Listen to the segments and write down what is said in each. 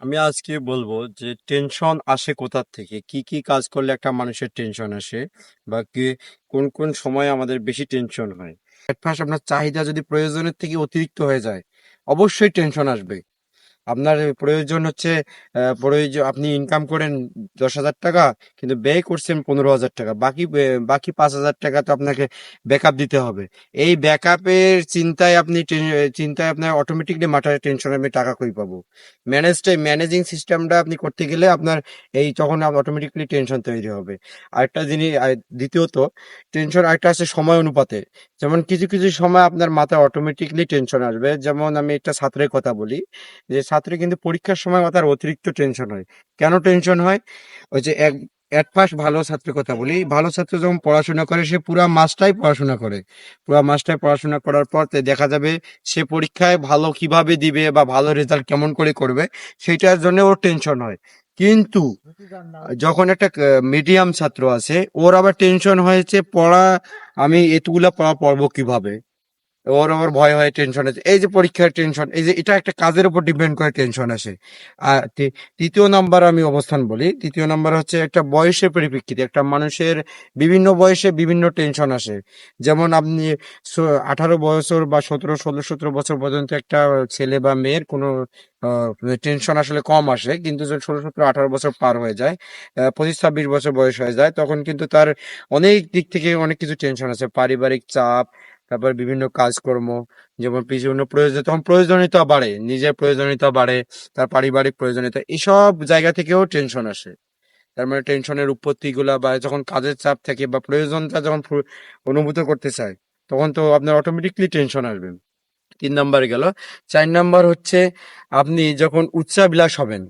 আমি আজকে বলব যে টেনশন আসে কোথার থেকে? কি কি কাজ করলে একটা মানুষের টেনশন আসে? বা কি, কোন কোন সময় আমাদের বেশি টেনশন হয়? পাশ আপনার চাহিদা যদি প্রয়োজনের থেকে অতিরিক্ত হয়ে যায়, অবশ্যই টেনশন আসবে। আপনার প্রয়োজন হচ্ছে প্রয়োজন, আপনি ইনকাম করেন দশ হাজার টাকা, কিন্তু ব্যয় করছেন পনেরো হাজার টাকা, বাকি বাকি পাঁচ হাজার টাকা তো আপনাকে ব্যাকআপ দিতে হবে। এই ব্যাকআপের চিন্তায় আপনি চিন্তায় আপনার অটোমেটিকলি মাথায় টেনশন আমি টাকা কই পাবো? ম্যানেজটা ম্যানেজিং সিস্টেমটা আপনি করতে গেলে আপনার এই তখন অটোমেটিকলি টেনশন তৈরি হবে। আরেকটা জিনিস দ্বিতীয়ত টেনশন আরেকটা আছে সময় অনুপাতে। যেমন কিছু কিছু সময় আপনার মাথায় অটোমেটিকলি টেনশন আসবে। যেমন আমি একটা ছাত্রের কথা বলি, যে ছাত্রে কিন্তু পরীক্ষার সময় মাথার অতিরিক্ত টেনশন হয়। কেন টেনশন হয়? ওই যে এক পাশ ভালো ছাত্রের কথা বলি, ভালো ছাত্র যখন পড়াশোনা করে, সে পুরা মাসটাই পড়াশোনা করে। পুরা মাসটাই পড়াশোনা করার পর দেখা যাবে সে পরীক্ষায় ভালো কীভাবে দিবে বা ভালো রেজাল্ট কেমন করে করবে সেটার জন্য ওর টেনশন হয়। কিন্তু যখন একটা মিডিয়াম ছাত্র আছে ওর আবার টেনশন হয়েছে, পড়া, আমি এতগুলা পড়া পড়ব কীভাবে? ওর আবার ভয় হয় টেনশন আছে। এই যে পরীক্ষার টেনশন এই যে এটা একটা কাজের উপর ডিপেন্ড করে টেনশন আসে। আর তৃতীয় নাম্বার আমি অবস্থান বলি। তৃতীয় নাম্বার হচ্ছে একটা বয়সের পরিপ্রেক্ষিতে একটা মানুষের বিভিন্ন বয়সে বিভিন্ন টেনশন আসে। যেমন আপনি আঠারো বছর বা সতেরো, ষোলো, সতেরো বছর পর্যন্ত একটা ছেলে বা মেয়ের কোনো টেনশন আসলে কম আসে। কিন্তু ষোলো, সতেরো, আঠারো বছর পার হয়ে যায় পঁচিশ, ছাব্বিশ বছর বয়স হয়ে যায়, তখন কিন্তু তার অনেক দিক থেকে অনেক কিছু টেনশন আছে পারিবারিক চাপ তারপর বিভিন্ন কাজকর্ম, যেমন বিভিন্ন প্রয়োজন তখন প্রয়োজনীয়তা বাড়ে, নিজের প্রয়োজনীয়তা বাড়ে, তার পারিবারিক প্রয়োজনীয়তা, এসব জায়গা থেকেও টেনশন আসে। তার মানে টেনশনের উৎপত্তি গুলা বা যখন কাজের চাপ থাকে বা প্রয়োজনটা যখন অনুভূত করতে চায়, তখন তো আপনার অটোমেটিকলি টেনশন আসবে। তিন নাম্বার গেল, চার নাম্বার হচ্ছে আপনি যখন উচ্চাবিলাস হবেন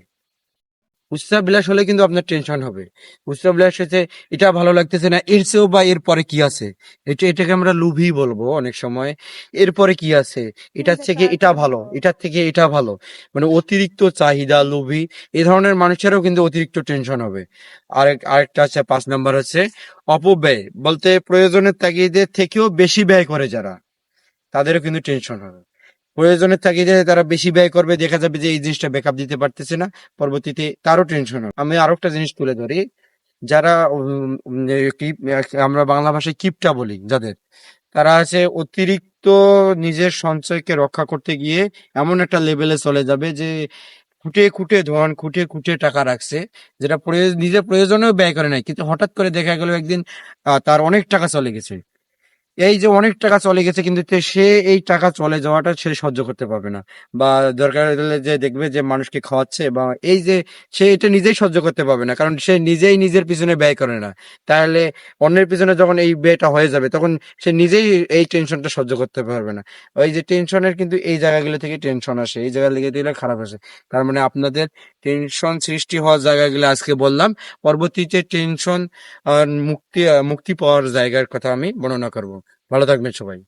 উচ্চাবিলাস হলে কিন্তু আপনার টেনশন হবে। উচ্চাবিলাস হচ্ছে এটা ভালো লাগতেছে না, এর চেয়েও বা এর পরে কি আছে? এটা, এটাকে আমরা লুভি বলব অনেক সময়। এরপরে কি আছে? এটার থেকে এটা ভালো, এটার থেকে এটা ভালো। মানে অতিরিক্ত চাহিদা, লোভী এই ধরনের মানুষেরও কিন্তু অতিরিক্ত টেনশন হবে। আরেক, আরেকটা আছে, পাঁচ নাম্বার হচ্ছে, অপব্যয়। বলতে প্রয়োজনের তাগিদে থেকেও বেশি ব্যয় করে যারা, তাদেরও কিন্তু টেনশন হবে। প্রয়োজনের তাগিদে তারা বেশি ব্যয় করবে, দেখা যাবে যে এই জিনিসটা ব্যাকআপ দিতে পারতেছে না, পরবর্তীতে তারও টেনশন হবে। আমি আরও একটা জিনিস তুলে ধরি, যারা আমরা বাংলা ভাষায় কিপটা বলি যাদের, তারা আছে অতিরিক্ত নিজের সঞ্চয়কে রক্ষা করতে গিয়ে এমন একটা লেভেলে চলে যাবে যে খুঁটে খুঁটে ধন, খুঁটে খুঁটে টাকা রাখছে, যেটা নিজের প্রয়োজনেও ব্যয় করে নাই। কিন্তু হঠাৎ করে দেখা গেল একদিন তার অনেক টাকা চলে গেছে। এই যে অনেক টাকা চলে গেছে, কিন্তু সে এই টাকা চলে যাওয়াটা সে সহ্য করতে পারবে না। বা দরকার হলে যে দেখবে যে মানুষকে খাওয়াচ্ছে বা এই যে সে এটা নিজেই সহ্য করতে পারবে না, কারণ সে নিজেই নিজের পিছনে ব্যয় করে না। তাহলে অন্যের পিছনে যখন এই ব্যয়টা হয়ে যাবে, তখন সে নিজেই এই টেনশনটা সহ্য করতে পারবে না। ওই যে টেনশনের কিন্তু এই জায়গাগুলো থেকে টেনশন আসে, এই জায়গা লেগে দিলে খারাপ আসে। তার মানে আপনাদের টেনশন সৃষ্টি হওয়ার জায়গাগুলো আজকে বললাম। পরবর্তীতে টেনশন মুক্তি মুক্তি পাওয়ার জায়গার কথা আমি বর্ণনা করব। ভালো থাকবেন সবাই।